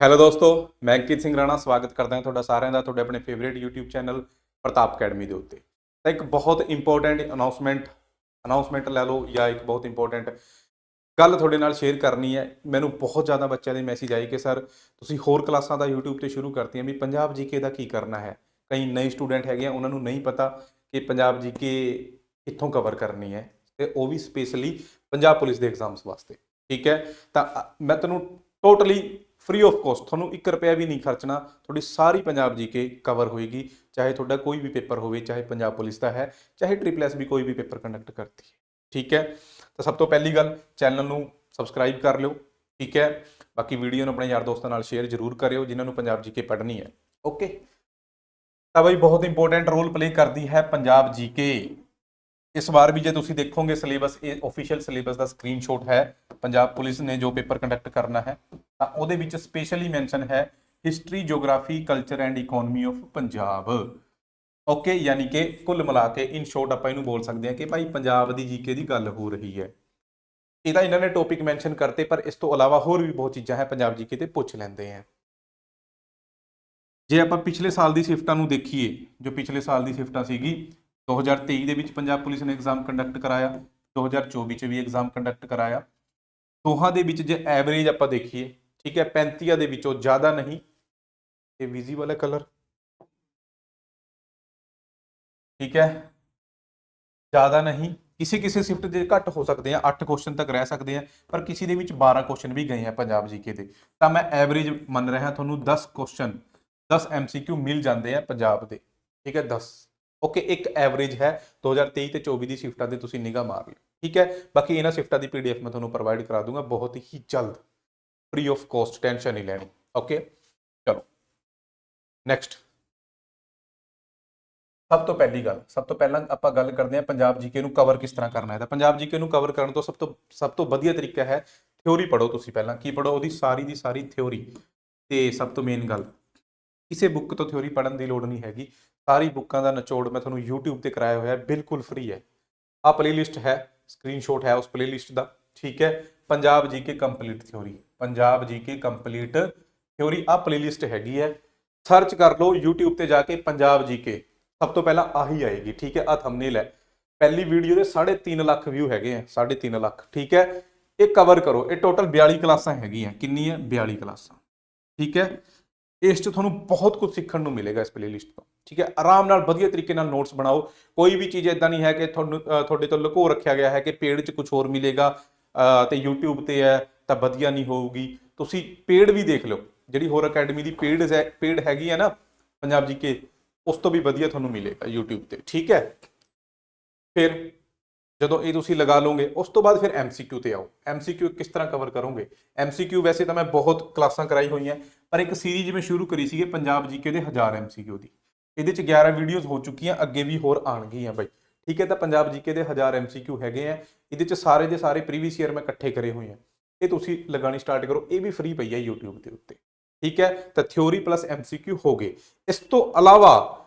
Hello ਦੋਸਤੋ, ਮੈਂ ਅੰਕਿਤ ਸਿੰਘ ਰਾਣਾ, ਸਵਾਗਤ ਕਰਦਾ ਹਾਂ ਤੁਹਾਡਾ ਸਾਰਿਆਂ ਦਾ ਤੁਹਾਡੇ ਆਪਣੇ favourite YouTube channel Pratap academy ਦੇ ਉੱਤੇ। ਤਾਂ ਇੱਕ ਬਹੁਤ ਇੰਪੋਰਟੈਂਟ ਅਨਾਉਂਸਮੈਂਟ ਅਨਾਉਂਸਮੈਂਟ ਲੈ ਲਓ ਜਾਂ ਇੱਕ ਬਹੁਤ ਇੰਪੋਰਟੈਂਟ ਗੱਲ ਤੁਹਾਡੇ ਨਾਲ ਸ਼ੇਅਰ ਕਰਨੀ ਹੈ। ਮੈਨੂੰ ਬਹੁਤ ਜ਼ਿਆਦਾ ਬੱਚਿਆਂ ਦੇ ਮੈਸੇਜ ਆਏ ਕਿ ਸਰ ਤੁਸੀਂ ਹੋਰ ਕਲਾਸਾਂ ਦਾ YouTube ਤੇ ਸ਼ੁਰੂ ਕਰਤੀਆਂ, ਵੀ ਪੰਜਾਬ ਜੀਕੇ ਦਾ ਕੀ ਕਰਨਾ ਹੈ? ਕਈ ਨਵੇਂ ਸਟੂਡੈਂਟ ਹੈਗੇ ਆ, ਉਹਨਾਂ ਨੂੰ ਨਹੀਂ ਪਤਾ ਕਿ ਪੰਜਾਬ ਜੀਕੇ ਕਿੱਥੋਂ ਕਵਰ ਕਰਨੀ ਹੈ ਤੇ ਉਹ ਵੀ ਸਪੈਸ਼ਲੀ ਪੰਜਾਬ ਪੁਲਿਸ ਦੇ ਐਗਜ਼ਾਮਸ ਵਾਸਤੇ। ਠੀਕ ਹੈ? ਤਾਂ ਮੈਂ ਤੁਹਾਨੂੰ ਟੋਟਲੀ ਫ੍ਰੀ ਆਫ ਕੋਸਟ ਤੁਹਾਨੂੰ 1 ਰੁਪਿਆ ਵੀ ਨਹੀਂ ਖਰਚਣਾ, ਤੁਹਾਡੀ ਸਾਰੀ ਪੰਜਾਬ ਜੀਕੇ ਕਵਰ ਹੋਏਗੀ, ਚਾਹੇ ਤੁਹਾਡਾ ਕੋਈ ਵੀ ਪੇਪਰ ਹੋਵੇ, ਚਾਹੇ ਪੰਜਾਬ ਪੁਲਿਸ ਦਾ ਹੈ, ਚਾਹੇ ਟ੍ਰਿਪਲ ਐਸ ਵੀ ਕੋਈ ਵੀ ਪੇਪਰ ਕੰਡਕਟ ਕਰਦੀ ਹੈ। ਠੀਕ ਹੈ? ਤਾਂ ਸਭ ਤੋਂ ਪਹਿਲੀ ਗੱਲ ਚੈਨਲ ਨੂੰ ਸਬਸਕ੍ਰਾਈਬ ਕਰ ਲਿਓ, ਠੀਕ ਹੈ? ਬਾਕੀ ਵੀਡੀਓ ਨੂੰ ਆਪਣੇ ਯਾਰ ਦੋਸਤਾਂ ਨਾਲ ਸ਼ੇਅਰ ਜ਼ਰੂਰ ਕਰਿਓ, ਜਿਨ੍ਹਾਂ ਨੂੰ ਪੰਜਾਬ ਜੀਕੇ ਪੜ੍ਹਨੀ ਹੈ। ਓਕੇ ਤਾਂ ਬਈ ਬਹੁਤ ਇੰਪੋਰਟੈਂਟ ਰੋਲ ਪਲੇ ਕਰਦੀ ਹੈ ਪੰਜਾਬ ਜੀਕੇ ਇਸ ਵਾਰ ਵੀ ਜੇ ਤੁਸੀਂ ਦੇਖੋਗੇ ਸਿਲੇਬਸ, ਇਹ ਅਫੀਸ਼ੀਅਲ ਸਿਲੇਬਸ ਦਾ ਸਕਰੀਨਸ਼ਾਟ ਹੈ। ਪੰਜਾਬ ਪੁਲਿਸ ਨੇ ਜੋ ਪੇਪਰ ਕੰਡਕਟ ਕਰਨਾ ਹੈ, ਤਾਂ ਉਹਦੇ ਵਿੱਚ ਸਪੈਸ਼ਲੀ ਮੈਂਸ਼ਨ ਹੈ history geography culture and economy of Punjab. Okay ਯਾਨੀ ਕਿ ਕੁੱਲ ਮਿਲਾ ਕੇ ਇਨ ਸ਼ੋਰਟ ਆਪਾਂ ਇਹਨੂੰ ਬੋਲ ਸਕਦੇ ਹਾਂ ਕਿ ਭਾਈ ਪੰਜਾਬ ਦੀ ਜੀਕੇ ਦੀ ਗੱਲ ਹੋ ਰਹੀ ਹੈ। ਇਹਦਾ ਇਹਨਾਂ ਨੇ ਟੌਪਿਕ ਮੈਂਸ਼ਨ ਕਰਤੇ, ਪਰ ਇਸ ਤੋਂ ਇਲਾਵਾ ਹੋਰ ਵੀ ਬਹੁਤ ਚੀਜ਼ਾਂ ਹੈ, ਪੰਜਾਬ ਜੀਕੇ ਤੇ ਪੁੱਛ ਲੈਂਦੇ ਆ ਜੇ ਆਪਾਂ ਪਿਛਲੇ ਸਾਲ ਦੀ ਸ਼ਿਫਟਾਂ ਨੂੰ ਦੇਖੀਏ, ਜੋ ਪਿਛਲੇ ਸਾਲ ਦੀ ਸ਼ਿਫਟਾਂ ਸੀਗੀ 2023 ਦੇ ਵਿੱਚ ਪੰਜਾਬ ਪੁਲਿਸ ਨੇ ਐਗਜ਼ਾਮ ਕੰਡਕਟ ਕਰਾਇਆ 2024 ਚ ਵੀ ਐਗਜ਼ਾਮ ਕੰਡਕਟ ਕਰਾਇਆ। ਦੋਹਾਂ ਦੇ ਵਿੱਚ ਜੇ ਐਵਰੇਜ ਆਪਾਂ ਦੇਖੀਏ, ਠੀਕ ਹੈ 35 ਦੇ ਵਿੱਚੋਂ ਜ਼ਿਆਦਾ ਨਹੀਂ, ਇਹ ਵਿਜ਼ੀਬਲ ਹੈ ਕਲਰ ਠੀਕ ਹੈ, ਜ਼ਿਆਦਾ ਨਹੀਂ, ਕਿਸੇ ਕਿਸੇ ਸ਼ਿਫਟ ਦੇ ਘੱਟ ਹੋ ਸਕਦੇ ਆ 8 ਕੁਐਸਚਨ ਤੱਕ ਰਹਿ ਸਕਦੇ ਆ, ਪਰ ਕਿਸੇ ਦੇ ਵਿੱਚ 12 ਕੁਐਸਚਨ ਵੀ ਗਏ ਆ ਪੰਜਾਬ ਜੀਕੇ ਦੇ। ਤਾਂ ਮੈਂ ਐਵਰੇਜ ਮੰਨ ਰਿਹਾ ਤੁਹਾਨੂੰ 10 ਕੁਐਸਚਨ 10 ਐਮਸੀਕਿਊ ਮਿਲ ਜਾਂਦੇ ਆ ਪੰਜਾਬ ਦੇ, ਠੀਕ ਹੈ 10 ਓਕੇ ਇੱਕ ਐਵਰੇਜ ਹੈ 2023 ਤੇ 24 ਦੀ ਸ਼ਿਫਟਾਂ ਤੇ ਤੁਸੀਂ ਨਿਗਾਹ ਮਾਰ ਲਿਓ। ਠੀਕ ਹੈ? ਬਾਕੀ ਇਹਨਾਂ ਸ਼ਿਫਟਾਂ ਦੀ ਪੀਡੀਐਫ ਮੈਂ ਤੁਹਾਨੂੰ ਪ੍ਰੋਵਾਈਡ ਕਰਾ ਦੂੰਗਾ, ਬਹੁਤ ਹੀ ਜਲਦ। ਫ੍ਰੀ ਆਫ ਕਾਸਟ ਟੈਨਸ਼ਨ ਨਹੀਂ ਲੈਣੀ। ਓਕੇ ਚਲੋ। ਨੈਕਸਟ ਸਭ ਤੋਂ ਪਹਿਲੀ ਗੱਲ, ਸਭ ਤੋਂ ਪਹਿਲਾਂ ਆਪਾਂ ਗੱਲ ਕਰਦੇ ਹਾਂ ਪੰਜਾਬ ਜੀਕੇ ਨੂੰ ਕਵਰ ਕਿਸ ਤਰ੍ਹਾਂ ਕਰਨਾ ਹੈ। ਤਾਂ ਪੰਜਾਬ ਜੀਕੇ ਨੂੰ ਕਵਰ ਕਰਨ ਤੋਂ ਸਭ ਤੋਂ ਸਭ ਤੋਂ ਵਧੀਆ ਤਰੀਕਾ ਹੈ ਥਿਉਰੀ ਪੜੋ ਤੁਸੀਂ ਪਹਿਲਾਂ। ਕੀ ਪੜੋ ਉਹਦੀ ਸਾਰੀ ਦੀ ਸਾਰੀ ਥਿਉਰੀ ਤੇ ਸਭ ਤੋਂ ਮੇਨ ਗੱਲ ਕਿਸੇ ਬੁੱਕ ਤੋਂ ਥਿਉਰੀ ਪੜਨ ਦੀ ਲੋੜ ਨਹੀਂ ਹੈਗੀ। ਸਾਰੀ ਬੁੱਕਾਂ ਦਾ ਨਿਚੋੜ ਮੈਂ ਤੁਹਾਨੂੰ YouTube ਤੇ ਕਰਾਇਆ ਹੋਇਆ ਹੈ ਬਿਲਕੁਲ ਫ੍ਰੀ ਹੈ। ਆ ਪਲੇਲਿਸਟ ਹੈ ਸਕਰੀਨਸ਼ਾਟ ਹੈ ਉਸ ਪਲੇਲਿਸਟ ਦਾ, ਠੀਕ ਹੈ। Punjab GK complete theory Punjab GK complete theory ਆ ਪਲੇਲਿਸਟ ਹੈਗੀ ਹੈ। ਸਰਚ ਕਰ ਲਓ, YouTube ਤੇ ਜਾ ਕੇ ਪੰਜਾਬ ਜੀਕੇ ਸਭ ਤੋਂ ਪਹਿਲਾਂ ਆਹੀ ਆਏਗੀ, ਠੀਕ ਹੈ ਆ ਥੰਬਨੇਲ ਹੈ। ਪਹਿਲੀ ਵੀਡੀਓ ਦੇ 3.5 ਲੱਖ ਵਿਊ ਹੈਗੇ ਆ 3.5 ਲੱਖ, ਠੀਕ ਹੈ। ਇਹ ਕਵਰ ਕਰੋ, ਇਹ ਟੋਟਲ 42 ਕਲਾਸਾਂ ਹੈਗੀਆਂ ਕਿੰਨੀ ਹੈ 42 ਕਲਾਸਾਂ, ਠੀਕ ਹੈ। ਇਸ 'ਚ ਤੁਹਾਨੂੰ ਬਹੁਤ ਕੁਝ ਸਿੱਖਣ ਨੂੰ ਮਿਲੇਗਾ ਇਸ ਪਲੇਲਿਸਟ ਤੋਂ। ਠੀਕ ਹੈ? ਆਰਾਮ ਨਾਲ ਵਧੀਆ ਤਰੀਕੇ ਨਾਲ ਨੋਟਸ ਬਣਾਓ। ਕੋਈ ਵੀ ਚੀਜ਼ ਇਦਾਂ ਨਹੀਂ ਹੈ ਕਿ ਤੁਹਾਨੂੰ ਤੁਹਾਡੇ ਤੋਂ ਲੁਕੋ ਰੱਖਿਆ ਗਿਆ ਹੈ ਕਿ ਪੇੜ 'ਚ ਕੁਝ ਹੋਰ ਮਿਲੇਗਾ ਅ, ਤੇ YouTube ਤੇ ਹੈ ਤਾਂ ਵਧੀਆ ਨਹੀਂ ਹੋਊਗੀ। ਤੁਸੀਂ ਪੇੜ ਵੀ ਦੇਖ ਲਓ। ਜਿਹੜੀ ਹੋਰ ਅਕੈਡਮੀ ਦੀ ਪੇਡ ਹੈ ਪੇਡ ਹੈਗੀ ਹੈ ਨਾ ਪੰਜਾਬ ਜੀ ਕੇ ਉਸ ਤੋਂ ਵੀ ਵਧੀਆ ਤੁਹਾਨੂੰ ਮਿਲੇਗਾ YouTube ਤੇ। ਠੀਕ ਹੈ? ਫਿਰ ਜਦੋਂ ਇਹ ਤੁਸੀਂ ਲਗਾ ਲਓਗੇ, ਉਸ ਤੋਂ ਬਾਅਦ ਫਿਰ MCQ ਤੇ ਆਓ। MCQ ਕਿਸ ਤਰ੍ਹਾਂ ਕਵਰ ਕਰੋਗੇ? MCQ ਵੈਸੇ ਤਾਂ ਮੈਂ ਬਹੁਤ ਕਲਾਸਾਂ ਕਰਾਈ ਹੋਈਆਂ, ਪਰ ਇੱਕ ਸੀਰੀਜ਼ ਮੈਂ ਸ਼ੁਰੂ ਕਰੀ ਸੀਗੀ, ਪੰਜਾਬ ਜੀਕੇ ਦੇ 1000 MCQ ਦੀ। ਇਹਦੇ ਚ 11 ਵੀਡੀਓਜ਼ ਹੋ ਚੁੱਕੀਆਂ, ਅੱਗੇ ਵੀ ਹੋਰ ਆਣਗੀਆਂ ਬਾਈ। ਠੀਕ ਹੈ, ਤਾਂ ਪੰਜਾਬ ਜੀਕੇ ਦੇ 1000 MCQ ਹੈਗੇ ਆ। ਇਹਦੇ ਚ ਸਾਰੇ ਦੇ ਸਾਰੇ ਪ੍ਰੀਵੀਅਸ ਈਅਰ ਮੈਂ ਇਕੱਠੇ ਕਰੇ ਹੋਏ ਆ। ਇਹ ਤੁਸੀਂ ਲਗਾਣੀ ਸਟਾਰਟ ਕਰੋ, ਇਹ ਵੀ ਫ੍ਰੀ ਪਈ ਹੈ YouTube ਦੇ ਉੱਤੇ। ਠੀਕ ਹੈ, ਤਾਂ ਥਿਉਰੀ ਪਲੱਸ MCQ ਹੋ ਗਏ। ਇਸ ਤੋਂ ਇਲਾਵਾ,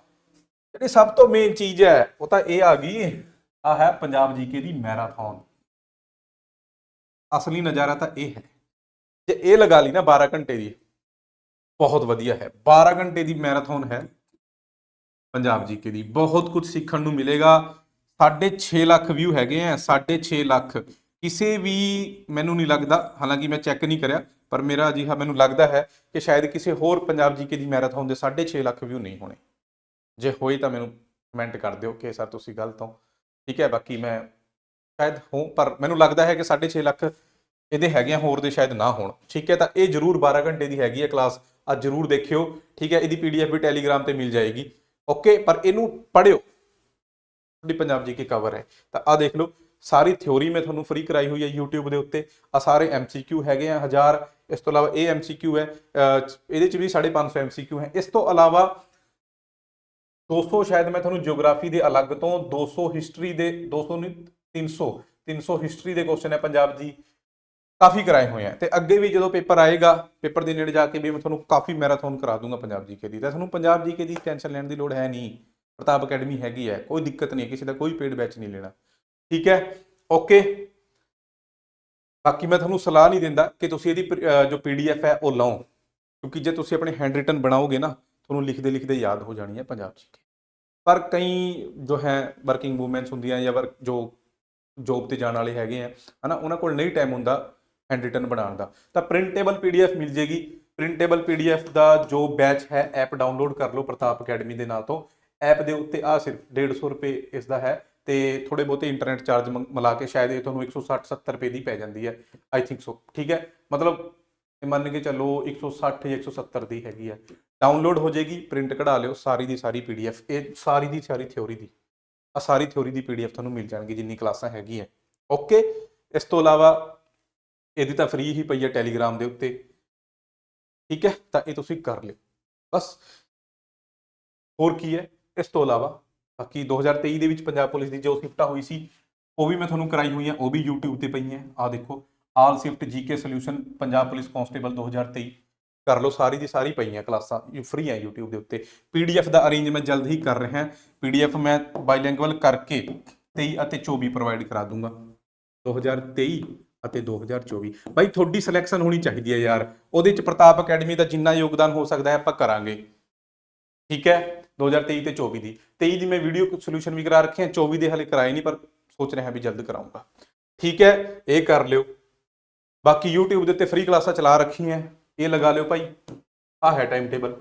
ਜਿਹੜੀ ਸਭ ਤੋਂ ਮੇਨ ਚੀਜ਼ ਹੈ, ਉਹ ਤਾਂ ਇਹ ਆ ਗਈ ਆ ਹੈ ਪੰਜਾਬ ਜੀਕੇ ਦੀ ਮੈਰਾਥਨ। ਅਸਲੀ ਨਜ਼ਾਰਾ ਤਾਂ ਇਹ ਹੈ ਜੇ ਇਹ ਲਗਾ ਲਈ ਨਾ 12 ਘੰਟੇ ਦੀ, ਬਹੁਤ ਵਧੀਆ ਹੈ। 12 ਘੰਟੇ ਦੀ ਮੈਰਾਥਨ ਹੈ ਪੰਜਾਬ ਜੀਕੇ ਦੀ। ਬਹੁਤ ਕੁਝ ਸਿੱਖਣ ਨੂੰ ਮਿਲੇਗਾ। 6.5 ਲੱਖ ਵਿਊ ਹੈਗੇ ਆ 6.5 ਲੱਖ। ਕਿਸੇ ਵੀ ਮੈਨੂੰ ਨਹੀਂ ਲੱਗਦਾ, ਹਾਲਾਂਕਿ ਮੈਂ ਚੈੱਕ ਨਹੀਂ ਕਰਿਆ, ਪਰ ਮੇਰਾ ਅਜਿਹਾ ਮੈਨੂੰ ਲੱਗਦਾ ਹੈ ਕਿ ਸ਼ਾਇਦ ਕਿਸੇ ਹੋਰ ਪੰਜਾਬ ਜੀਕੇ ਦੀ ਮੈਰਾਥਨ ਦੇ 6.5 ਲੱਖ ਵਿਊ ਨਹੀਂ ਹੋਣੇ। ਜੇ ਹੋਏ ਤਾਂ ਮੈਨੂੰ ਕਮੈਂਟ ਕਰ ਦਿਓ ਕਿ ਸਰ ਤੁਸੀਂ ਗਲਤ ਹੋ। ਠੀਕ ਹੈ, ਬਾਕੀ ਮੈਂ ਸ਼ਾਇਦ ਹੋ ਪਰ ਮੈਨੂੰ ਲੱਗਦਾ ਹੈ ਕਿ 6.5 ਲੱਖ ਇਹਦੇ ਹੈਗੇ ਆ ਹੋਰ ਦੇ ਸ਼ਾਇਦ ਨਾ ਹੋਣ। ਠੀਕ ਹੈ, ਤਾਂ ਇਹ ਜਰੂਰ 12 ਘੰਟੇ ਦੀ ਹੈਗੀ ਹੈ ਕਲਾਸ ਆ ਜਰੂਰ ਦੇਖਿਓ। ਠੀਕ ਹੈ, ਇਹਦੀ ਪੀਡੀਐਫ ਵੀ ਟੈਲੀਗ੍ਰਾਮ ਤੇ ਮਿਲ ਜਾਏਗੀ। ਓਕੇ ਪਰ ਇਹਨੂੰ ਪੜਿਓ ਤੁਹਾਡੀ ਪੰਜਾਬ ਜੀ ਕੀ ਕਵਰ ਹੈ। ਤਾਂ ਆ ਦੇਖ ਲਓ, ਸਾਰੀ ਥਿਉਰੀ ਮੈਂ ਤੁਹਾਨੂੰ ਫ੍ਰੀ ਕਰਾਈ ਹੋਈ ਹੈ YouTube ਦੇ ਉੱਤੇ। ਆ ਸਾਰੇ MCQ ਹੈਗੇ ਆ 1000 ਇਸ ਤੋਂ ਇਲਾਵਾ ਇਹ MCQ ਹੈ ਇਹਦੇ ਚ ਵੀ 550 MCQ ਹੈ। ਇਸ ਤੋਂ ਇਲਾਵਾ 200 ਸ਼ਾਇਦ ਮੈਂ ਤੁਹਾਨੂੰ ਜੀਓਗ੍ਰਾਫੀ ਦੇ ਅਲੱਗ ਤੋਂ 200 ਹਿਸਟਰੀ ਦੇ 200 ਨਹੀਂ 300 300 ਹਿਸਟਰੀ ਦੇ ਕੁਐਸਚਨ ਹੈ ਪੰਜਾਬ ਦੀ ਕਾਫੀ ਕਰਾਏ ਹੋਏ ਆ। ਤੇ ਅੱਗੇ ਵੀ ਜਦੋਂ ਪੇਪਰ ਆਏਗਾ, ਪੇਪਰ ਦੇ ਨੇੜੇ ਜਾ ਕੇ ਵੀ ਮੈਂ ਤੁਹਾਨੂੰ ਕਾਫੀ ਮੈਰਾਥਨ ਕਰਾ ਦੂੰਗਾ ਪੰਜਾਬ ਜੀਕੇ ਦੀ। ਤਾਂ ਤੁਹਾਨੂੰ ਪੰਜਾਬ ਜੀਕੇ ਦੀ ਟੈਨਸ਼ਨ ਲੈਣ ਦੀ ਲੋੜ ਹੈ ਨਹੀਂ। ਪ੍ਰਤਾਪ ਅਕੈਡਮੀ ਹੈਗੀ ਹੈ, ਕੋਈ ਦਿੱਕਤ ਨਹੀਂ ਕਿਸੇ ਦਾ ਕੋਈ ਪੇਡ ਬੈਚ ਨਹੀਂ ਲੈਣਾ। ਠੀਕ ਹੈ? ਓਕੇ ਬਾਕੀ ਮੈਂ ਤੁਹਾਨੂੰ ਸਲਾਹ ਨਹੀਂ ਦਿੰਦਾ ਕਿ ਤੁਸੀਂ ਇਹਦੀ ਪ- ਅਹ, ਜੋ ਪੀਡੀਐਫ ਹੈ ਉਹ ਲਓ। ਕਿਉਂਕਿ ਜੇ ਤੁਸੀਂ ਆਪਣੇ ਹੈਂਡ ਰਿਟਨ ਬਣਾਓਗੇ ਨਾ, ਤੁਹਾਨੂੰ ਲਿਖਦੇ ਲਿਖਦੇ ਯਾਦ ਹੋ ਜਾਣੀ ਹੈ ਪੰਜਾਬ ਜੀਕੇ ਪਰ ਕਈ ਜੋ ਹੈ ਵਰਕਿੰਗ ਵੂਮੈਨਸ ਹੁੰਦੀਆਂ ਜਾਂ ਵਰਕ ਜੋ ਜੋਬ ਤੇ ਜਾਣ ਵਾਲੇ ਹੈਗੇ ਆ, ਹਨਾ, ਉਹਨਾਂ ਕੋਲ ਨਹੀਂ ਟਾਈਮ ਹੁੰਦਾ ਹੈਂਡ ਰਿਟਨ ਬਣਾਉਣ ਦਾ। ਤਾਂ ਪ੍ਰਿੰਟੇਬਲ ਪੀਡੀਐਫ ਮਿਲ ਜੇਗੀ। ਪ੍ਰਿੰਟੇਬਲ ਪੀਡੀਐਫ ਦਾ ਜੋ ਬੈਚ ਹੈ ਐਪ ਡਾਊਨਲੋਡ ਕਰ ਲਓ ਪ੍ਰਤਾਪ ਅਕੈਡਮੀ ਦੇ ਨਾਂ ਤੋਂ। ਐਪ ਦੇ ਉੱਤੇ ਆ ਸਿਰਫ 150 ਰੁਪਏ ਇਸ ਦਾ ਹੈ ਤੇ ਥੋੜੇ ਬਹੁਤੇ ਇੰਟਰਨੈਟ ਚਾਰਜ ਮਿਲਾ ਕੇ ਸ਼ਾਇਦ ਇਹ ਤੁਹਾਨੂੰ 160 70 ਰੁਪਏ ਦੀ ਪੈ ਜਾਂਦੀ ਹੈ। ਆਈ ਥਿੰਕ ਸੋ ਠੀਕ ਹੈ? ਮਤਲਬ ਮੰਨ ਕੇ ਚੱਲੋ 160 ਜਾਂ 170 ਦੀ ਹੈਗੀ ਹੈ ਡਾਊਨਲੋਡ ਹੋ ਜਾਏਗੀ ਪ੍ਰਿੰਟ ਕਢਾ ਲਿਓ, ਸਾਰੀ ਦੀ ਸਾਰੀ ਪੀਡੀਐਫ ਇਹ ਸਾਰੀ ਦੀ ਸਾਰੀ ਥਿਉਰੀ ਦੀ ਆ ਸਾਰੀ ਥਿਉਰੀ ਦੀ ਪੀਡੀਐਫ ਤੁਹਾਨੂੰ ਮਿਲ ਜਾਣਗੀ, ਜਿੰਨੀ ਕਲਾਸਾਂ ਹੈਗੀ ਹੈ ਓਕੇ ਇਸ ਤੋਂ ਇਲਾਵਾ ਇਹਦੀ ਤਾਂ ਫ੍ਰੀ ਹੀ ਪਈ ਹੈ ਟੈਲੀਗ੍ਰਾਮ ਦੇ ਉੱਤੇ। ਠੀਕ ਹੈ, ਤਾਂ ਇਹ ਤੁਸੀਂ ਕਰ ਲਿਓ। ਬਸ। ਹੋਰ ਕੀ ਹੈ? ਇਸ ਤੋਂ ਇਲਾਵਾ, ਬਾਕੀ 2023 ਦੇ ਵਿੱਚ ਪੰਜਾਬ ਪੁਲਿਸ ਦੀ ਜੋ ਸਿਫਟਾਂ ਹੋਈ ਸੀ, ਉਹ ਵੀ ਮੈਂ ਤੁਹਾਨੂੰ ਕਰਾਈ ਹੋਈਆਂ ਉਹ ਵੀ YouTube ਤੇ ਪਈਆਂ। ਆ ਦੇਖੋ, all shift GK solution Punjab police constable 2023 ਕਰ ਲਓ, ਸਾਰੀ ਦੀ ਸਾਰੀ ਪਈਆਂ ਕਲਾਸਾਂ, ਇਹ ਫ੍ਰੀ ਹੈ YouTube ਦੇ ਉੱਤੇ। PDF ਦਾ ਅਰੇਂਜ ਮੈਂ ਜਲਦ ਹੀ ਕਰ ਰਿਹਾ। PDF ਮੈਂ ਬਾਈਲਿੰਗੁਅਲ ਕਰਕੇ 23 ਅਤੇ 24 ਪ੍ਰੋਵਾਈਡ ਕਰਾ ਦੂੰਗਾ। 2023 ਅਤੇ 2024 ਬਾਈ, ਤੁਹਾਡੀ ਸਿਲੈਕਸ਼ਨ ਹੋਣੀ ਚਾਹੀਦੀ ਹੈ ਯਾਰ। ਉਹਦੇ ਚ ਪ੍ਰਤਾਪ ਅਕੈਡਮੀ ਦਾ ਜਿੰਨਾ ਯੋਗਦਾਨ ਹੋ ਸਕਦਾ ਹੈ, ਆਪਾਂ ਕਰਾਂਗੇ। ਠੀਕ ਹੈ? 2023 ਤੇ 24 ਦੀ। 23 ਦੀ ਮੈਂ ਵੀਡੀਓ ਸੋਲੂਸ਼ਨ ਵੀ ਕਰਾ ਰੱਖਿਆ ਆ 24 ਦੇ ਹਲੇ ਕਰਾਏ ਨਹੀਂ, ਪਰ ਸੋਚ ਰਿਹਾ ਵੀ ਜਲਦ ਕਰਾਉਂਗਾ। ਠੀਕ ਹੈ? ਇਹ ਕਰ ਲਿਓ। ਬਾਕੀ YouTube ਦੇ ਉੱਤੇ ਫ੍ਰੀ ਕਲਾਸਾਂ ਚਲਾ ਰੱਖੀਆਂ। ਇਹ ਲਗਾ ਲਿਓ ਭਾਈ। ਆ ਹੈ ਟਾਈਮ ਟੇਬਲ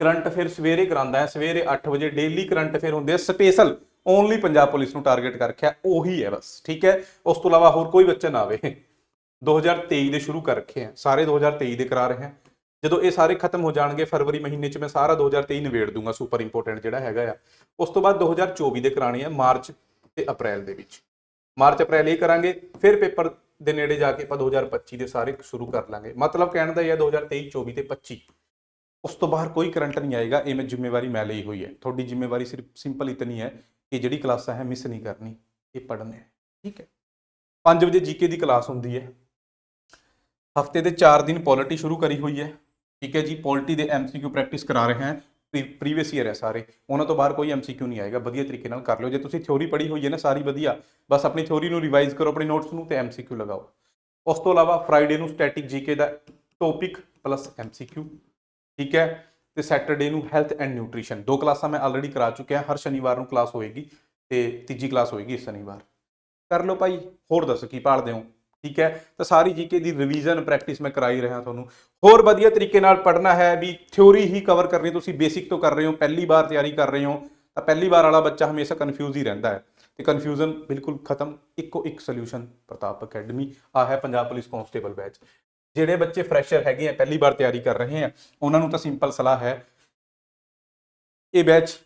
ਕਰੰਟ ਅਫੇਅਰ ਸਵੇਰੇ ਕਰਾਂਦਾ ਹੈ। ਸਵੇਰੇ 8 ਵਜੇ ਡੇਲੀ ਕਰੰਟ ਅਫੇਅਰ ਹੁੰਦੇ ਆ। ਸਪੈਸ਼ਲ ਓਨਲੀ ਪੰਜਾਬ ਪੁਲਿਸ ਨੂੰ ਟਾਰਗੇਟ ਕਰਕੇ ਆ, ਉਹੀ ਹੈ ਬਸ। ਠੀਕ ਹੈ? ਉਸ ਤੋਂ ਇਲਾਵਾ ਹੋਰ ਕੋਈ ਬੱਚਾ ਨਾ ਆਵੇ। 2023 ਦੇ ਸ਼ੁਰੂ ਕਰ ਰੱਖੇ ਆ। ਸਾਰੇ 2023 ਦੇ ਕਰਾ ਰਹੇ ਹਾਂ ਜਦੋਂ ਇਹ ਸਾਰੇ ਖਤਮ ਹੋ ਜਾਣਗੇ ਫਰਵਰੀ ਮਹੀਨੇ ਚ ਮੈਂ ਸਾਰਾ 2023 ਨਿਬੇੜ ਦੂੰਗਾ ਸੁਪਰ ਇੰਪੋਰਟੈਂਟ ਜਿਹੜਾ ਹੈਗਾ ਆ। ਉਸ ਤੋਂ ਬਾਅਦ 2024 ਦੇ ਕਰਾਣੇ ਆ ਮਾਰਚ ਤੇ ਅਪ੍ਰੈਲ ਦੇ ਵਿੱਚ। ਮਾਰਚ ਅਪ੍ਰੈਲ ਇਹ ਕਰਾਂਗੇ। ਫਿਰ ਪੇਪਰ ਦੇ ਨੇੜੇ ਜਾ ਕੇ ਆਪਾਂ 2025 ਦੇ ਸਾਰੇ ਸ਼ੁਰੂ ਕਰ ਲਾਂਗੇ। ਮਤਲਬ ਕਹਿਣ ਦਾ ਇਹ ਹੈ 2023 24 ਤੇ 25 ਉਸ ਤੋਂ ਬਾਹਰ ਕੋਈ ਕਰੰਟ ਨਹੀਂ ਆਏਗਾ, ਇਹ ਮੈਂ ਜ਼ਿੰਮੇਵਾਰੀ ਮੈਂ ਲਈ ਹੋਈ ਹੈ। ਤੁਹਾਡੀ ਜ਼ਿੰਮੇਵਾਰੀ ਸਿਰਫ ਸਿੰਪਲ ਇਤਨੀ ਹੈ ਕਿ ਜਿਹੜੀ ਕਲਾਸਾਂ ਹੈ ਮਿਸ ਨਹੀਂ ਕਰਨੀ, ਇਹ ਪੜ੍ਹਨੇ ਹੈ। ਠੀਕ ਹੈ? 5 ਵਜੇ ਜੀਕੇ ਦੀ ਕਲਾਸ ਹੁੰਦੀ ਹੈ। ਹਫ਼ਤੇ ਦੇ 4 ਦਿਨ ਪੋਲਿਟੀ ਸ਼ੁਰੂ ਕਰੀ ਹੋਈ ਹੈ। ਠੀਕ ਹੈ ਜੀ, ਪੋਲਿਟੀ ਦੇ ਐਮਸੀਕਿਊ ਪ੍ਰੈਕਟਿਸ ਕਰਾ ਰਹੇ ਹਾਂ। ਪ੍ਰੀਵੀਅਸ ਈਅਰ ਹੈ ਸਾਰੇ। ਉਹਨਾਂ ਤੋਂ ਬਾਹਰ ਕੋਈ ਐਮਸੀਕਿਊ ਨਹੀਂ ਆਏਗਾ। ਵਧੀਆ ਤਰੀਕੇ ਨਾਲ ਕਰ ਲਿਓ। ਜੇ ਤੁਸੀਂ ਥਿਉਰੀ ਪੜ੍ਹੀ ਹੋਈ ਹੈ ਨਾ, ਸਾਰੀ ਵਧੀਆ। ਬਸ ਆਪਣੀ ਥਿਉਰੀ ਨੂੰ ਰਿਵਾਈਜ਼ ਕਰੋ, ਆਪਣੇ ਨੋਟਸ ਨੂੰ ਤੇ ਐਮਸੀਕਿਊ ਲਗਾਓ। ਉਸ ਤੋਂ ਇਲਾਵਾ ਫਰਾਈਡੇ ਨੂੰ ਸਟੈਟਿਕ ਜੀਕੇ ਦਾ ਟੌਪਿਕ ਪਲੱਸ ਐਮਸੀਕਿਊ ਠੀਕ ਹੈ? ਤੇ ਸੈਟਰਡੇ ਨੂੰ ਹੈਲਥ ਐਂਡ ਨਿਊਟ੍ਰੀਸ਼ਨ ਦੋ ਕਲਾਸਾਂ ਮੈਂ ਆਲਰੇਡੀ ਕਰਾ ਚੁੱਕਿਆ। ਹਰ ਸ਼ਨੀਵਾਰ ਨੂੰ ਕਲਾਸ ਹੋਏਗੀ ਤੇ ਤੀਜੀ ਕਲਾਸ ਹੋਏਗੀ ਇਸ ਸ਼ਨੀਵਾਰ। ਕਰ ਲਓ ਭਾਈ। ਹੋਰ ਦੱਸੋ ਕੀ ਪਾੜਦੇ ਹੋ? ਠੀਕ ਹੈ? ਤਾਂ ਸਾਰੀ ਜੀਕੇ ਦੀ ਰਿਵੀਜ਼ਨ ਪ੍ਰੈਕਟਿਸ ਮੈਂ ਕਰਾਈ ਰਿਹਾ ਤੁਹਾਨੂੰ। ਹੋਰ ਵਧੀਆ ਤਰੀਕੇ ਨਾਲ ਪੜ੍ਹਨਾ ਹੈ ਵੀ ਥਿਉਰੀ ਹੀ ਕਵਰ ਕਰਨੀ ਤੁਸੀਂ ਬੇਸਿਕ ਤੋਂ ਕਰ ਰਹੇ ਹੋ, ਪਹਿਲੀ ਵਾਰ ਤਿਆਰੀ ਕਰ ਰਹੇ ਹੋ, ਤਾਂ ਪਹਿਲੀ ਵਾਰ ਵਾਲਾ ਬੱਚਾ ਹਮੇਸ਼ਾ ਕਨਫਿਊਜ਼ ਹੀ ਰਹਿੰਦਾ ਹੈ। ਤੇ ਕਨਫਿਊਜ਼ਨ ਬਿਲਕੁਲ ਖਤਮ, ਇੱਕੋ ਇੱਕ ਸੋਲੂਸ਼ਨ ਪ੍ਰਤਾਪ ਅਕੈਡਮੀ ਆ ਹੈ ਪੰਜਾਬ ਪੁਲਿਸ ਕਾਂਸਟੇਬਲ ਬੈਚ ਜਿਹੜੇ ਬੱਚੇ ਫਰੈਸ਼ਰ ਹੈਗੇ ਆ, ਪਹਿਲੀ ਵਾਰ ਤਿਆਰੀ ਕਰ ਰਹੇ ਆ, ਉਹਨਾਂ ਨੂੰ ਤਾਂ ਸਿੰਪਲ ਸਲਾਹ ਹੈ। ਇਹ ਬੈਚ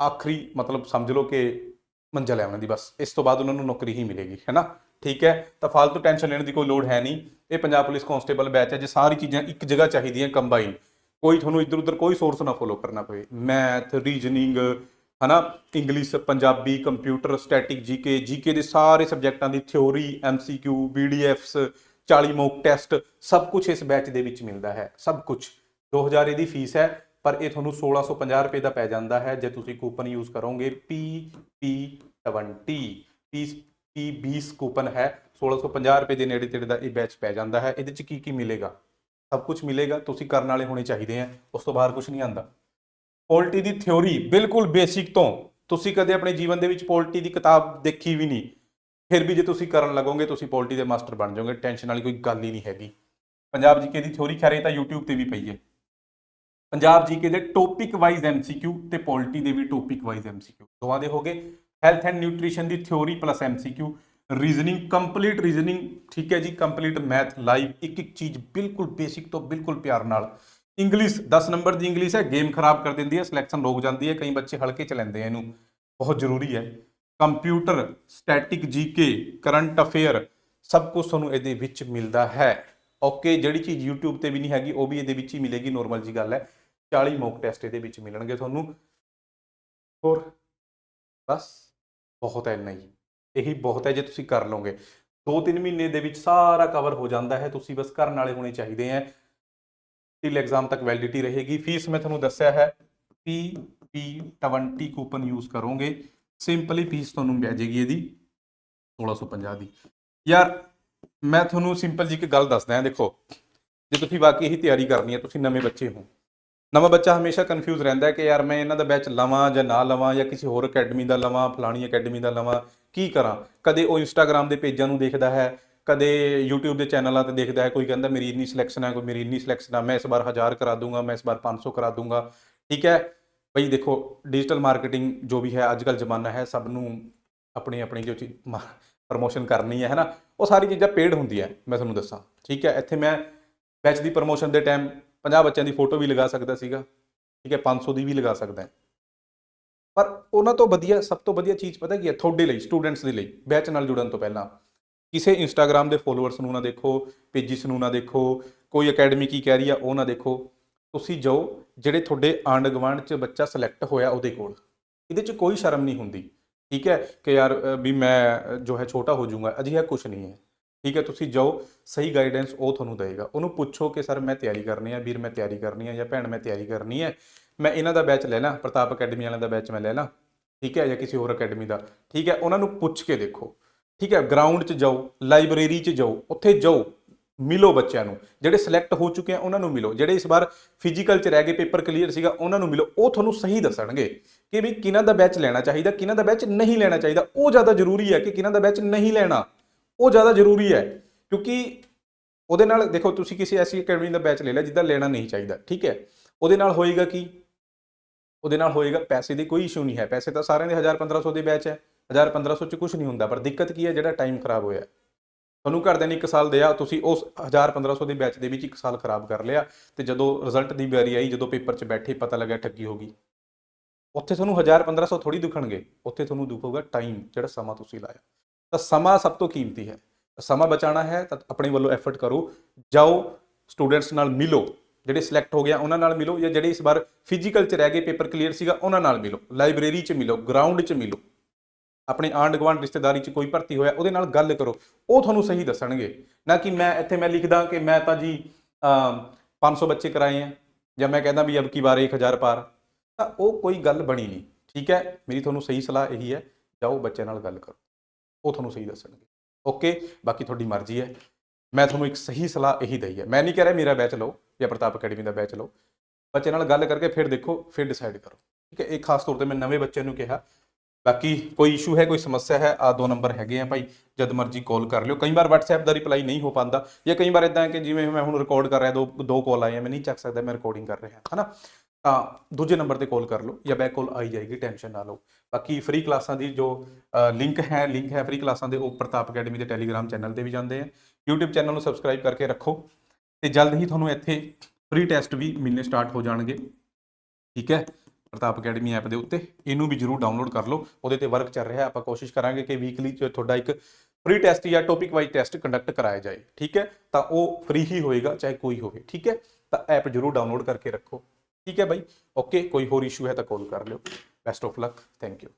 ਆਖਰੀ ਮਤਲਬ ਸਮਝ ਲਓ ਕਿ ਮੰਜ਼ਲ ਹੈ ਉਹਨਾਂ ਦੀ ਬਸ। ਇਸ ਤੋਂ ਬਾਅਦ ਉਹਨਾਂ ਨੂੰ ਨੌਕਰੀ ਹੀ ਮਿਲੇਗੀ ਹੈਨਾ ਠੀਕ ਹੈ? ਤਾਂ ਫालतू ਟੈਨਸ਼ਨ ਲੈਣ ਦੀ ਕੋਈ ਲੋੜ ਹੈ ਨਹੀਂ। ਇਹ ਪੰਜਾਬ ਪੁਲਿਸ ਕਾਂਸਟੇਬਲ ਬੈਚ ਹੈ, ਜੇ ਸਾਰੀ ਚੀਜ਼ਾਂ ਇੱਕ ਜਗ੍ਹਾ ਚਾਹੀਦੀਆਂ ਕੰਬਾਈਨ ਕੋਈ ਤੁਹਾਨੂੰ ਇੱਧਰ ਉੱਧਰ ਕੋਈ ਸੋਰਸ ਨਾ ਫੋਲੋ ਕਰਨਾ ਪਵੇ। ਮੈਥ ਰੀਜਨਿੰਗ ਹਨਾ? English Punjabi computer static GK GK ਦੇ ਸਾਰੇ ਸਬਜੈਕਟਾਂ ਦੀ theory MCQ PDFs 40 mock test ਸਭ ਕੁਝ ਇਸ ਬੈਚ ਦੇ ਵਿੱਚ ਮਿਲਦਾ ਹੈ। ਸਭ ਕੁਝ 2000 ਇਹਦੀ ਫੀਸ ਹੈ, ਪਰ ਇਹ ਤੁਹਾਨੂੰ 1650 ਰੁਪਏ ਦਾ ਪੈ ਜਾਂਦਾ ਹੈ, ਜੇ ਤੁਸੀਂ ਕੂਪਨ ਯੂਜ਼ ਕਰੋਗੇ PP20 ਪੀਸ P20 ਕੂਪਨ ਹੈ? 1650 ਰੁਪਏ ਦੇ ਨੇੜੇ ਤੇੜੇ ਦਾ ਇਹ ਬੈਚ ਪੈ ਜਾਂਦਾ ਹੈ। ਇਹਦੇ ਚ ਕੀ ਕੀ ਮਿਲੇਗਾ? ਸਭ ਕੁਝ ਮਿਲੇਗਾ, ਤੁਸੀਂ ਕਰਨ ਵਾਲੇ ਹੋਣੇ ਚਾਹੀਦੇ ਆ। ਉਸ ਤੋਂ ਬਾਹਰ ਕੁਝ ਨਹੀਂ ਆਂਦਾ ਪੋਲਟੀ ਦੀ ਥਿਉਰੀ ਬਿਲਕੁਲ ਬੇਸਿਕ ਤੋਂ। ਤੁਸੀਂ ਕਦੇ ਆਪਣੇ ਜੀਵਨ ਦੇ ਵਿੱਚ ਪੋਲਟੀ ਦੀ ਕਿਤਾਬ ਦੇਖੀ ਵੀ ਨਹੀਂ। ਫਿਰ ਵੀ ਜੇ ਤੁਸੀਂ ਕਰਨ ਲੱਗੋਗੇ, ਤੁਸੀਂ ਪੋਲਟੀ ਦੇ ਮਾਸਟਰ ਬਣ ਜਾਓਗੇ। ਟੈਨਸ਼ਨ ਵਾਲੀ ਕੋਈ ਗੱਲ ਹੀ ਨਹੀਂ ਹੈਗੀ। ਪੰਜਾਬ ਜੀਕੇ ਦੀ ਥਿਉਰੀ ਖੈਰੇ ਤਾਂ YouTube ਤੇ ਵੀ ਪਈ ਹੈ। ਪੰਜਾਬ ਜੀਕੇ ਦੇ ਟੌਪਿਕ ਵਾਈਜ਼ ਐਮਸੀਕਿਊ ਤੇ ਪੋਲਟੀ ਦੇ ਵੀ ਟੌਪਿਕ ਵਾਈਜ਼ ਐਮਸੀਕਿਊ ਦੋਵਾਂ ਦੇ ਹੋਗੇ health and nutrition the theory plus MCQ reasoning complete reasoning ਠੀਕ ਹੈ ਜੀ ਕੰਪਲੀਟ ਮੈਥ ਲਾਈਵ ਇੱਕ ਇੱਕ ਚੀਜ਼ ਬਿਲਕੁਲ ਬੇਸਿਕ ਤੋਂ ਬਿਲਕੁਲ ਪਿਆਰ ਨਾਲ। ਇੰਗਲਿਸ਼ 10 ਨੰਬਰ ਦੀ ਇੰਗਲਿਸ਼ ਹੈ ਗੇਮ ਖਰਾਬ ਕਰ ਦਿੰਦੀ ਹੈ ਸਿਲੈਕਸ਼ਨ ਰੋਕ ਜਾਂਦੀ ਹੈ, ਕਈ ਬੱਚੇ ਹਲਕੇ ਚ ਲੈਂਦੇ ਆ ਇਹਨੂੰ। ਬਹੁਤ ਜ਼ਰੂਰੀ ਹੈ। Computer static GK current affair ਸਭ ਕੁਝ ਤੁਹਾਨੂੰ ਇਹਦੇ ਵਿੱਚ ਮਿਲਦਾ ਹੈ। ਓਕੇ ਜਿਹੜੀ ਚੀਜ਼ YouTube ਤੇ ਵੀ ਨਹੀਂ ਹੈਗੀ, ਉਹ ਵੀ ਇਹਦੇ ਵਿੱਚ ਹੀ ਮਿਲੇਗੀ ਨੋਰਮਲ ਜੀ ਗੱਲ ਹੈ। 40 ਮੌਕ ਟੈਸਟ ਇਹਦੇ ਵਿੱਚ ਮਿਲਣਗੇ ਤੁਹਾਨੂੰ। ਹੋਰ, ਬਸ। ਬਹੁਤ ਹੈ ਇੰਨਾ ਹੀ ਇਹੀ ਬਹੁਤ ਹੈ ਜੇ ਤੁਸੀਂ ਕਰ ਲਓਗੇ। 2-3 ਮਹੀਨੇ ਦੇ ਵਿੱਚ ਸਾਰਾ ਕਵਰ ਹੋ ਜਾਂਦਾ ਹੈ, ਤੁਸੀਂ ਬਸ ਕਰਨ ਵਾਲੇ ਹੋਣੇ ਚਾਹੀਦੇ ਹੈ। ਟਿਲ ਐਗਜ਼ਾਮ ਤੱਕ ਵੈਲਿਡਿਟੀ ਰਹੇਗੀ। ਫੀਸ ਮੈਂ ਤੁਹਾਨੂੰ ਦੱਸਿਆ ਹੈ PP20 ਕੂਪਨ ਯੂਜ਼ ਕਰੋਗੇ। ਸਿੰਪਲੀ ਫੀਸ ਤੁਹਾਨੂੰ ਪੈ ਜਾਏਗੀ ਇਹਦੀ 1650 ਦੀ। ਯਾਰ, ਮੈਂ ਤੁਹਾਨੂੰ ਸਿੰਪਲ ਜੀ ਇੱਕ ਗੱਲ ਦੱਸਦਾ ਹਾਂ, ਦੇਖੋ। ਜੇ ਤੁਸੀਂ ਵਾਕਈ ਹੀ ਤਿਆਰੀ ਕਰਨੀ ਹੈ, ਤੁਸੀਂ ਨਵੇਂ ਬੱਚੇ ਹੋ। ਨਵਾਂ ਬੱਚਾ ਹਮੇਸ਼ਾ ਕਨਫਿਊਜ਼ ਰਹਿੰਦਾ ਕਿ ਯਾਰ ਮੈਂ ਇਹਨਾਂ ਦਾ ਬੈਚ ਲਵਾਂ ਜਾਂ ਨਾ ਲਵਾਂ ਜਾਂ ਕਿਸੇ ਹੋਰ ਅਕੈਡਮੀ ਦਾ ਲਵਾਂ, ਫਲਾਣੀ ਅਕੈਡਮੀ ਦਾ ਲਵਾਂ, ਕੀ ਕਰਾਂ? ਕਦੇ ਉਹ ਇੰਸਟਾਗ੍ਰam ਦੇ ਪੇਜਾਂ ਨੂੰ ਦੇਖਦਾ ਹੈ, ਕਦੇ YouTube ਦੇ ਚੈਨਲਾਂ ਤੇ ਦੇਖਦਾ ਹੈ, ਕੋਈ ਕਹਿੰਦਾ ਮੇਰੀ ਇੰਨੀ ਸਿਲੈਕਸ਼ਨ ਹੈ, ਕੋਈ ਮੇਰੀ ਇੰਨੀ ਸਿਲੈਕਸ਼ਨ ਹੈ ਮੈਂ ਇਸ ਵਾਰ 1000 ਕਰਾ ਦੂੰਗਾ, ਮੈਂ ਇਸ ਵਾਰ 500 ਕਰਾ ਦੂੰਗਾ। ਠੀਕ ਹੈ? ਬਈ ਦੇਖੋ ਡਿਜੀਟਲ ਮਾਰਕੀਟਿੰਗ ਜੋ ਵੀ ਹੈ ਅੱਜ ਕੱਲ ਜ਼ਮਾਨਾ ਹੈ, ਸਭ ਨੂੰ ਆਪਣੀ ਆਪਣੀ ਜੋ ਚੀਜ਼ ਪ੍ਰਮੋਸ਼ਨ ਕਰਨੀ ਹੈ ਹੈ ਨਾ ਉਹ ਸਾਰੀ ਚੀਜ਼ਾਂ ਪੇਡ ਹੁੰਦੀਆਂ, ਮੈਂ ਤੁਹਾਨੂੰ ਦੱਸਾਂ। ਠੀਕ ਹੈ? ਇੱਥੇ ਮੈਂ ਬੈਚ ਦੀ ਪ੍ਰਮੋਸ਼ਨ ਦੇ ਟਾਈਮ 50 ਬੱਚਿਆਂ ਦੀ ਫੋਟੋ ਵੀ ਲਗਾ ਸਕਦਾ ਸੀਗਾ, ਠੀਕ ਹੈ 500 ਦੀ ਵੀ ਲਗਾ ਸਕਦਾ ਹੈ। ਪਰ ਉਹਨਾਂ ਤੋਂ ਵਧੀਆ, ਸਭ ਤੋਂ ਵਧੀਆ ਚੀਜ਼ ਪਤਾ ਕੀ ਹੈ, ਤੁਹਾਡੇ ਲਈ ਸਟੂਡੈਂਟਸ ਦੇ ਲਈ ਬੈਚ ਨਾਲ ਜੁੜਨ ਤੋਂ ਪਹਿਲਾਂ। ਕਿਸੇ ਇੰਸਟਾਗ੍ਰam ਦੇ ਫੋਲੋਅਰਸ ਨੂੰ ਨਾ ਦੇਖੋ ਪੇਜਿਸ ਨੂੰ ਨਾ ਦੇਖੋ, ਕੋਈ ਅਕੈਡਮੀ ਕੀ ਕਹਿ ਰਹੀ ਆ, ਉਹ ਨਾ ਦੇਖੋ। ਤੁਸੀਂ ਜਾਓ, ਜਿਹੜੇ ਤੁਹਾਡੇ ਆਂਡ ਗਵਾਂਡ 'ਚ ਬੱਚਾ ਸਿਲੈਕਟ ਹੋਇਆ ਉਹਦੇ ਕੋਲ। ਇਹਦੇ 'ਚ ਕੋਈ ਸ਼ਰਮ ਨਹੀਂ ਹੁੰਦੀ, ਠੀਕ ਹੈ, ਕਿ ਯਾਰ ਵੀ ਮੈਂ ਜੋ ਹੈ ਛੋਟਾ ਹੋ ਜਾਊਂਗਾ, ਅਜਿਹਾ ਕੁਝ ਨਹੀਂ ਹੈ। ਠੀਕ ਹੈ, ਤੁਸੀਂ ਜਾਓ, ਸਹੀ ਗਾਈਡੈਂਸ ਉਹ ਤੁਹਾਨੂੰ ਦੇਵੇਗਾ। ਉਹਨੂੰ ਪੁੱਛੋ ਕਿ, ਸਰ, ਮੈਂ ਤਿਆਰੀ ਕਰਨੀ ਹੈ, ਵੀਰ, ਮੈਂ ਤਿਆਰੀ ਕਰਨੀ ਹੈ ਜਾਂ ਭੈਣ, ਮੈਂ ਤਿਆਰੀ ਕਰਨੀ ਹੈ? ਮੈਂ ਇਹਨਾਂ ਦਾ ਬੈਚ ਲੈ ਲਾਂ, ਪ੍ਰਤਾਪ ਅਕੈਡਮੀ ਵਾਲਿਆਂ ਦਾ ਬੈਚ ਮੈਂ ਲੈ ਲਾਂ, ਠੀਕ ਹੈ, ਜਾਂ ਕਿਸੇ ਹੋਰ ਅਕੈਡਮੀ ਦਾ। ਠੀਕ ਹੈ, ਉਹਨਾਂ ਨੂੰ ਪੁੱਛ ਕੇ ਦੇਖੋ। ਠੀਕ ਹੈ ਗਰਾਊਂਡ 'ਚ ਜਾਓ ਲਾਇਬ੍ਰੇਰੀ 'ਚ ਜਾਓ, ਉੱਥੇ ਜਾਓ, ਮਿਲੋ ਬੱਚਿਆਂ ਨੂੰ। ਜਿਹੜੇ ਸਿਲੈਕਟ ਹੋ ਚੁੱਕੇ ਆ, ਉਹਨਾਂ ਨੂੰ ਮਿਲੋ। ਜਿਹੜੇ ਇਸ ਵਾਰ ਫਿਜ਼ੀਕਲ 'ਚ ਰਹਿ ਗਏ ਪੇਪਰ ਕਲੀਅਰ ਸੀਗਾ, ਉਹਨਾਂ ਨੂੰ ਮਿਲੋ। ਉਹ ਤੁਹਾਨੂੰ ਸਹੀ ਦੱਸਣਗੇ ਕਿ ਵੀ ਕਿਹਨਾਂ ਦਾ ਬੈਚ ਲੈਣਾ ਚਾਹੀਦਾ, ਕਿਹਨਾਂ ਦਾ ਬੈਚ ਨਹੀਂ ਲੈਣਾ ਚਾਹੀਦਾ। ਉਹ ਜ਼ਿਆਦਾ ਜ਼ਰੂਰੀ ਹੈ ਕਿ ਕਿਹਨਾਂ ਦਾ ਬੈਚ ਨਹੀਂ ਲੈਣਾ। ਉਹ ਜ਼ਿਆਦਾ ਜ਼ਰੂਰੀ ਹੈ, ਕਿਉਂਕਿ ਉਹਦੇ ਨਾਲ, ਦੇਖੋ ਤੁਸੀਂ ਕਿਸੇ ਐਸੀ ਅਕੈਡਮੀ ਦਾ ਬੈਚ ਲੈ ਲਿਆ ਜਿੱਦਾਂ ਲੈਣਾ ਨਹੀਂ ਚਾਹੀਦਾ, ਠੀਕ ਹੈ? ਉਹਦੇ ਨਾਲ ਹੋਏਗਾ ਕੀ? ਉਹਦੇ ਨਾਲ ਹੋਏਗਾ ਪੈਸੇ ਦੀ ਕੋਈ ਇਸ਼ੂ ਨਹੀਂ ਹੈ। ਪੈਸੇ ਤਾਂ ਸਾਰਿਆਂ ਦੇ 1000 1500 ਦੇ ਬੈਚ ਹੈ 1000 1500 ਚ ਕੁਝ ਨਹੀਂ ਹੁੰਦਾ, ਪਰ ਦਿੱਕਤ ਕੀ ਹੈ, ਜਿਹੜਾ ਟਾਈਮ ਖਰਾਬ ਹੋਇਆ। ਤੁਹਾਨੂੰ ਘਰਦਿਆਂ ਨੇ 1 ਸਾਲ ਦਿਆ, ਤੁਸੀਂ ਉਸ 1000 1500 ਦੇ ਬੈਚ ਦੇ ਵਿੱਚ 1 ਸਾਲ ਖਰਾਬ ਕਰ ਲਿਆ ਤੇ ਜਦੋਂ ਰਿਜ਼ਲਟ ਦੀ ਵਾਰੀ ਆਈ, ਜਦੋਂ ਪੇਪਰ 'ਚ ਬੈਠੇ ਪਤਾ ਲੱਗਿਆ ਠੱਗੀ ਹੋ ਗਈ। ਉੱਥੇ ਤੁਹਾਨੂੰ 1000 1500 ਥੋੜੀ ਦੁਖਣਗੇ, ਉੱਥੇ ਤੁਹਾਨੂੰ ਦੁਖੂਗਾ ਟਾਈਮ ਜਿਹੜਾ ਸਮਾਂ ਤੁਸੀਂ ਲਾਇਆ। ਤਾਂ ਸਮਾਂ ਸਭ ਤੋਂ ਕੀਮਤੀ ਹੈ। ਸਮਾਂ ਬਚਾਉਣਾ ਹੈ ਤਾਂ ਆਪਣੇ ਵੱਲੋਂ ਐਫਰਟ ਕਰੋ। ਜਾਓ ਸਟੂਡੈਂਟਸ ਨਾਲ ਮਿਲੋ ਜਿਹੜੇ ਸਿਲੈਕਟ ਹੋ ਗਿਆ ਉਹਨਾਂ ਨਾਲ ਮਿਲੋ ਜਾਂ ਜਿਹੜੇ ਇਸ ਵਾਰ ਫਿਜ਼ੀਕਲ 'ਚ ਰਹਿ ਗਏ ਪੇਪਰ ਕਲੀਅਰ ਸੀਗਾ ਉਹਨਾਂ ਨਾਲ ਮਿਲੋ। ਲਾਇਬ੍ਰੇਰੀ 'ਚ ਮਿਲੋ ਗਰਾਊਂਡ 'ਚ ਮਿਲੋ। ਆਪਣੇ ਆਂਡ ਗਵਾਂਡ ਰਿਸ਼ਤੇਦਾਰੀ 'ਚ ਕੋਈ ਭਰਤੀ ਹੋਇਆ ਉਹਦੇ ਨਾਲ ਗੱਲ ਕਰੋ। ਉਹ ਤੁਹਾਨੂੰ ਸਹੀ ਦੱਸਣਗੇ। ਨਾ ਕਿ ਮੈਂ ਇੱਥੇ ਮੈਂ ਲਿਖਦਾ ਕਿ ਮੈਂ ਤਾਂ ਜੀ ਅਮ, 500 ਬੱਚੇ ਕਰਾਏ ਆ ਜਾਂ ਮੈਂ ਕਹਿੰਦਾ ਵੀ ਅਬ ਕੀ ਵਾਰ 1000 ਪਾਰ। ਤਾਂ ਉਹ ਕੋਈ ਗੱਲ ਬਣੀ ਨਹੀਂ। ਠੀਕ ਹੈ? ਮੇਰੀ ਤੁਹਾਨੂੰ ਸਹੀ ਸਲਾਹ ਇਹੀ ਹੈ ਜਾਓ ਬੱਚਿਆਂ ਨਾਲ ਗੱਲ ਕਰੋ। ਉਹ ਤੁਹਾਨੂੰ ਸਹੀ ਦੱਸਣਗੇ। ਓਕੇ ਬਾਕੀ ਤੁਹਾਡੀ ਮਰਜ਼ੀ ਹੈ। ਮੈਂ ਤੁਹਾਨੂੰ ਇੱਕ ਸਹੀ ਸਲਾਹ ਇਹੀ ਦਈ ਹੈ। ਮੈਂ ਨਹੀਂ ਕਹਿ ਰਿਹਾ ਮੇਰਾ ਬੈਚ ਲਓ ਜਾਂ ਪ੍ਰਤਾਪ ਅਕੈਡਮੀ ਦਾ ਬੈਚ ਲਓ। ਬੱਚੇ ਨਾਲ ਗੱਲ ਕਰਕੇ ਫਿਰ ਦੇਖੋ, ਫਿਰ ਡਿਸਾਈਡ ਕਰੋ। ਠੀਕ ਹੈ? ਇਹ ਖਾਸ ਤੌਰ ਤੇ ਮੈਂ ਨਵੇਂ ਬੱਚਿਆਂ ਨੂੰ ਕਿਹਾ। ਬਾਕੀ ਕੋਈ ਇਸ਼ੂ ਹੈ, ਕੋਈ ਸਮੱਸਿਆ ਹੈ ਆ ਦੋ ਨੰਬਰ ਹੈਗੇ ਆ ਭਾਈ। ਜਦ ਮਰਜ਼ੀ ਕਾਲ ਕਰ ਲਿਓ। ਕਈ ਵਾਰ WhatsApp ਦਾ ਰਿਪਲਾਈ ਨਹੀਂ ਹੋ ਪਾਉਂਦਾ ਜਾਂ ਕਈ ਵਾਰ ਇਦਾਂ ਹੈ ਕਿ ਜਿਵੇਂ ਮੈਂ ਹੁਣ ਰਿਕਾਰਡ ਕਰ ਰਿਹਾ, ਦੋ ਦੋ ਕਾਲ ਆਏ ਆ, ਮੈਂ ਨਹੀਂ ਚੱਕ ਸਕਦਾ, ਮੈਂ ਰਿਕਾਰਡਿੰਗ ਕਰ ਰਿਹਾ, ਹਨਾ? ਤਾਂ ਦੂਜੇ ਨੰਬਰ ਤੇ ਕਾਲ ਕਰ ਲਓ ਜਾਂ ਬੈਕ ਕਾਲ ਆਈ ਜਾਏਗੀ ਟੈਨਸ਼ਨ ਨਾ ਲਓ। ਬਾਕੀ ਫ੍ਰੀ ਕਲਾਸਾਂ ਦੀ ਜੋ ਲਿੰਕ ਹੈ ਲਿੰਕ ਹੈ ਫ੍ਰੀ ਕਲਾਸਾਂ ਦੇ, ਉਹ ਪ੍ਰਤਾਪ ਅਕੈਡਮੀ ਦੇ ਟੈਲੀਗ੍ਰਾਮ ਚੈਨਲ ਤੇ ਵੀ ਜਾਂਦੇ ਆ। YouTube ਚੈਨਲ ਨੂੰ ਸਬਸਕ੍ਰਾਈਬ ਕਰਕੇ ਰੱਖੋ ਤੇ ਜਲਦ ਹੀ ਤੁਹਾਨੂੰ ਇੱਥੇ ਫ੍ਰੀ ਟੈਸਟ ਵੀ ਮਿਲਨੇ ਸਟਾਰਟ ਹੋ ਜਾਣਗੇ। ਠੀਕ ਹੈ? ਪ੍ਰਤਾਪ ਅਕੈਡਮੀ ਐਪ ਦੇ ਉੱਤੇ। ਇਹਨੂੰ ਵੀ ਜਰੂਰ ਡਾਊਨਲੋਡ ਕਰ ਲਓ। ਉਹਦੇ ਤੇ ਵਰਕ ਚੱਲ ਰਿਹਾ ਆਪਾਂ ਕੋਸ਼ਿਸ਼ ਕਰਾਂਗੇ ਕਿ ਵੀਕਲੀ ਤੁਹਾਡਾ ਇੱਕ ਫ੍ਰੀ ਟੈਸਟ ਜਾਂ ਟੌਪਿਕ ਵਾਈਜ਼ ਟੈਸਟ ਕੰਡਕਟ ਕਰਾਇਆ ਜਾਏ। ਠੀਕ ਹੈ? ਤਾਂ ਉਹ ਫ੍ਰੀ ਹੀ ਹੋਏਗਾ, ਚਾਹੇ ਕੋਈ ਹੋਵੇ। ਠੀਕ ਹੈ? ਤਾਂ ਐਪ ਜਰੂਰ ਡਾਊਨਲੋਡ ਕਰਕੇ ਰੱਖੋ। ਠੀਕ ਹੈ ਬਾਈ। ਓਕੇ ਕੋਈ ਹੋਰ ਇਸ਼ੂ ਹੈ ਤਾਂ ਕਾਲ ਕਰ ਲਿਓ। Best of luck thank you